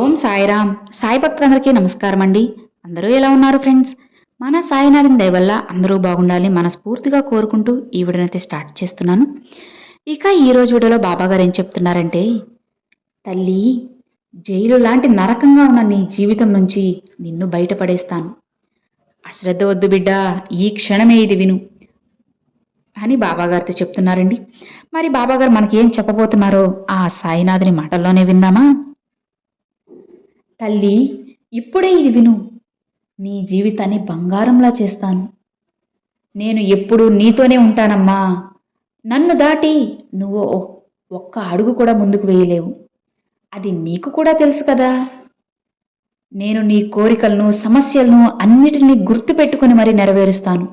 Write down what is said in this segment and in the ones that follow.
ఓం సాయిరామ్. సాయి భక్తులందరికీ నమస్కారం అండి. అందరూ ఎలా ఉన్నారు ఫ్రెండ్స్? మన సాయినాథుని దయ వల్ల అందరూ బాగుండాలి మనస్ఫూర్తిగా కోరుకుంటూ ఈ వీడియోనైతే స్టార్ట్ చేస్తున్నాను. ఇక ఈరోజు వీడియోలో బాబాగారు ఏం చెప్తున్నారంటే తల్లి జైలు లాంటి నరకంగా ఉన్న నీ జీవితం నుంచి నిన్ను బయటపడేస్తాను. అశ్రద్ధ వద్దు బిడ్డ ఈ క్షణమే ఇది విను. అని బాబాగారితో చెప్తున్నారండి. మరి బాబాగారు మనకి ఏం చెప్పబోతున్నారో ఆ సాయినాథుని మాటల్లోనే విందామా? తల్లి ఇప్పుడే ఇది విను. నీ జీవితాన్ని బంగారంలా చేస్తాను. నేను ఎప్పుడూ నీతోనే ఉంటానమ్మా. నన్ను దాటి నువ్వు ఒ- ఒక్క అడుగు కూడా ముందుకు వేయలేవు. అది నీకు కూడా తెలుసు కదా. నేను నీ కోరికలను సమస్యలను అన్నిటినీ గుర్తుపెట్టుకుని మరీ నెరవేరుస్తాను.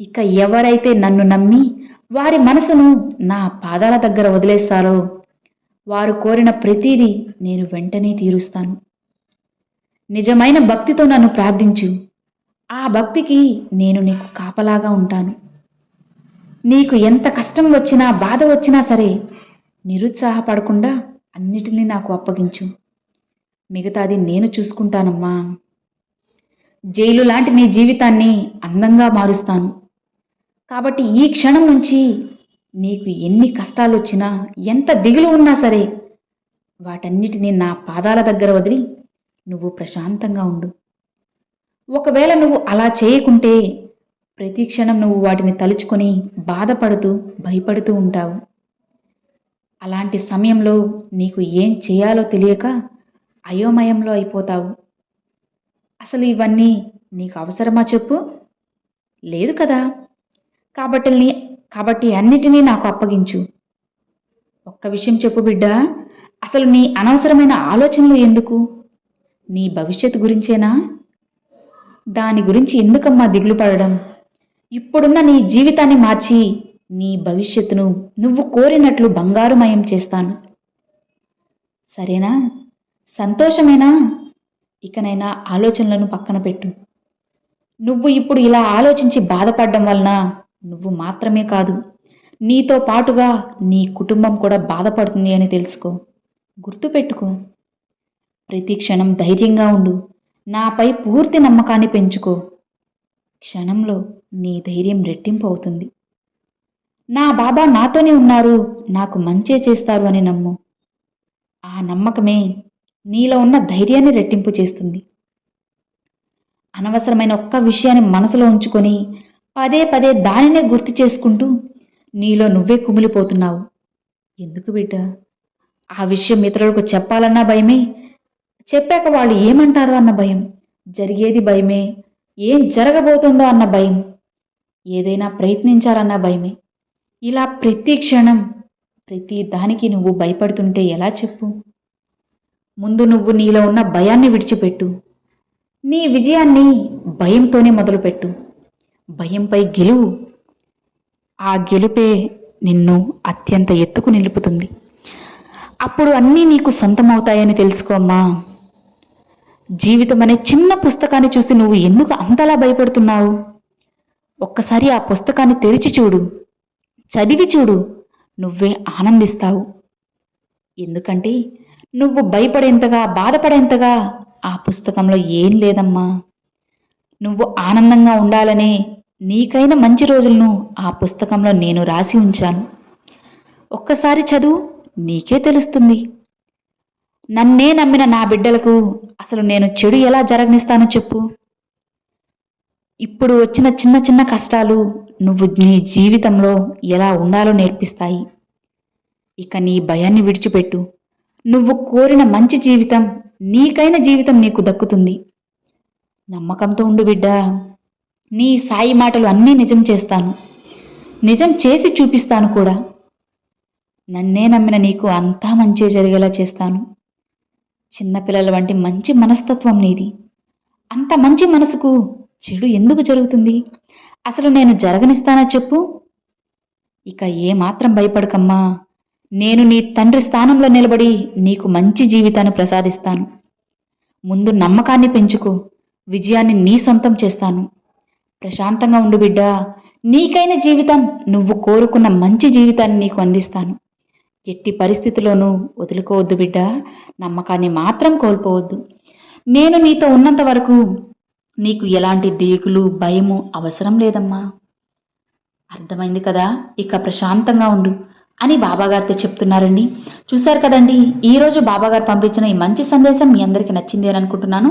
ఇక ఎవరైతే నన్ను నమ్మి వారి మనసును నా పాదాల దగ్గర వదిలేస్తారో వారు కోరిన ప్రతిదీ నేను వెంటనే తీరుస్తాను. నిజమైన భక్తితో నన్ను ప్రార్థించు. ఆ భక్తికి నేను నీకు కాపలాగా ఉంటాను. నీకు ఎంత కష్టం వచ్చినా బాధ వచ్చినా సరే నిరుత్సాహపడకుండా అన్నిటినీ నాకు అప్పగించు. మిగతాది నేను చూసుకుంటానమ్మా. జైలు లాంటి నీ జీవితాన్ని అందంగా మారుస్తాను. కాబట్టి ఈ క్షణం నుంచి నీకు ఎన్ని కష్టాలు వచ్చినా ఎంత దిగులు ఉన్నా సరే వాటన్నిటినీ నా పాదాల దగ్గర వదిలి నువ్వు ప్రశాంతంగా ఉండు. ఒకవేళ నువ్వు అలా చేయకుంటే ప్రతి క్షణం నువ్వు వాటిని తలుచుకొని బాధపడుతూ భయపడుతూ ఉంటావు. అలాంటి సమయంలో నీకు ఏం చేయాలో తెలియక అయోమయంలో అయిపోతావు. అసలు ఇవన్నీ నీకు అవసరమా చెప్పు? లేదు కదా. కాబట్టి నీ కాబట్టి అన్నిటినీ నాకు అప్పగించు. ఒక్క విషయం చెప్పు బిడ్డ అసలు నీ అనవసరమైన ఆలోచనలు ఎందుకు? నీ భవిష్యత్తు గురించేనా? దాని గురించి ఎందుకమ్మా దిగులు పడడం? ఇప్పుడున్న నీ జీవితాన్ని మార్చి నీ భవిష్యత్తును నువ్వు కోరినట్లు బంగారుమయం చేస్తాను. సరేనా? సంతోషమేనా? ఇకనైనా ఆలోచనలను పక్కన పెట్టు. నువ్వు ఇప్పుడు ఇలా ఆలోచించి బాధపడడం వలన నువ్వు మాత్రమే కాదు నీతో పాటుగా నీ కుటుంబం కూడా బాధపడుతుంది అని తెలుసుకో. గుర్తుపెట్టుకో. ప్రతి క్షణం ధైర్యంగా ఉండు. నాపై పూర్తి నమ్మకాన్ని పెంచుకో. క్షణంలో నీ ధైర్యం రెట్టింపు అవుతుంది. నా బాబా నాతోనే ఉన్నారు. నాకు మంచే చేస్తారు అని నమ్ము. ఆ నమ్మకమే నీలో ఉన్న ధైర్యాన్ని రెట్టింపు చేస్తుంది. అనవసరమైన ఒక్క విషయాన్ని మనసులో ఉంచుకొని పదే పదే దానినే గుర్తు చేసుకుంటూ నీలో నువ్వే కుమిలిపోతున్నావు. ఎందుకు బిడ్డ? ఆ విషయం ఇతరులకు చెప్పాలన్నా భయమే. చెప్పాక వాళ్ళు ఏమంటారు అన్న భయం. జరిగేది భయమే. ఏం జరగబోతుందో అన్న భయం. ఏదైనా ప్రయత్నించాలన్న భయమే. ఇలా ప్రతి క్షణం ప్రతి దానికి నువ్వు భయపడుతుంటే ఎలా చెప్పు? ముందు నువ్వు నీలో ఉన్న భయాన్ని విడిచిపెట్టు. నీ విజయాన్ని భయంతోనే మొదలుపెట్టు. భయంపై గెలువు. ఆ గెలుపే నిన్ను అత్యంత ఎత్తుకు నిలుపుతుంది. అప్పుడు అన్నీ నీకు సొంతమవుతాయని తెలుసుకోమ్మా జీవితం అనే చిన్న పుస్తకాన్ని చూసి నువ్వు ఎందుకు అంతలా భయపడుతున్నావు? ఒక్కసారి ఆ పుస్తకాన్ని తెరిచి చూడు. చదివి చూడు. నువ్వే ఆనందిస్తావు. ఎందుకంటే నువ్వు భయపడేంతగా బాధపడేంతగా ఆ పుస్తకంలో ఏం లేదమ్మా. నువ్వు ఆనందంగా ఉండాలనే నీకైన మంచి రోజులను ఆ పుస్తకంలో నేను రాసి ఉంచాను. ఒక్కసారి చదువు నీకే తెలుస్తుంది. నన్నే నమ్మిన నా బిడ్డలకు అసలు నేను చెడు ఎలా జరగనిస్తానో చెప్పు. ఇప్పుడు వచ్చిన చిన్న చిన్న కష్టాలు నువ్వు నీ జీవితంలో ఎలా ఉండాలో నేర్పిస్తాయి. ఇక నీ భయాన్ని విడిచిపెట్టు. నువ్వు కోరిన మంచి జీవితం నీకైన జీవితం నీకు దక్కుతుంది. నమ్మకంతో ఉండు బిడ్డా. నీ సాయి మాటలు అన్నీ నిజం చేస్తాను. నిజం చేసి చూపిస్తాను కూడా. నన్నే నమ్మిన నీకు అంతా మంచి జరిగేలా చేస్తాను. చిన్నపిల్లల వంటి మంచి మనస్తత్వం నీది. అంత మంచి మనసుకు చెడు ఎందుకు జరుగుతుంది? అసలు నేను జరగనిస్తానా చెప్పు? ఇక ఏమాత్రం భయపడకమ్మా. నేను నీ తండ్రి స్థానంలో నిలబడి నీకు మంచి జీవితాన్ని ప్రసాదిస్తాను. ముందు నమ్మకాన్ని పెంచుకో. విజయాన్ని నీ సొంతం చేస్తాను. ప్రశాంతంగా ఉండు బిడ్డా. నీకైన జీవితం నువ్వు కోరుకున్న మంచి జీవితాన్ని నీకు అందిస్తాను. ఎట్టి పరిస్థితిలోనూ వదులుకోవద్దు బిడ్డ. నమ్మకాన్ని మాత్రం కోల్పోవద్దు. నేను నీతో ఉన్నంత వరకు నీకు ఎలాంటి దిగులు భయము అవసరం లేదమ్మా. అర్థమైంది కదా? ఇక ప్రశాంతంగా ఉండు అని బాబాగారితో చెప్తున్నారండి. చూశారు కదండి? ఈరోజు బాబాగారు పంపించిన ఈ మంచి సందేశం మీ అందరికీ నచ్చింది అని అనుకుంటున్నాను.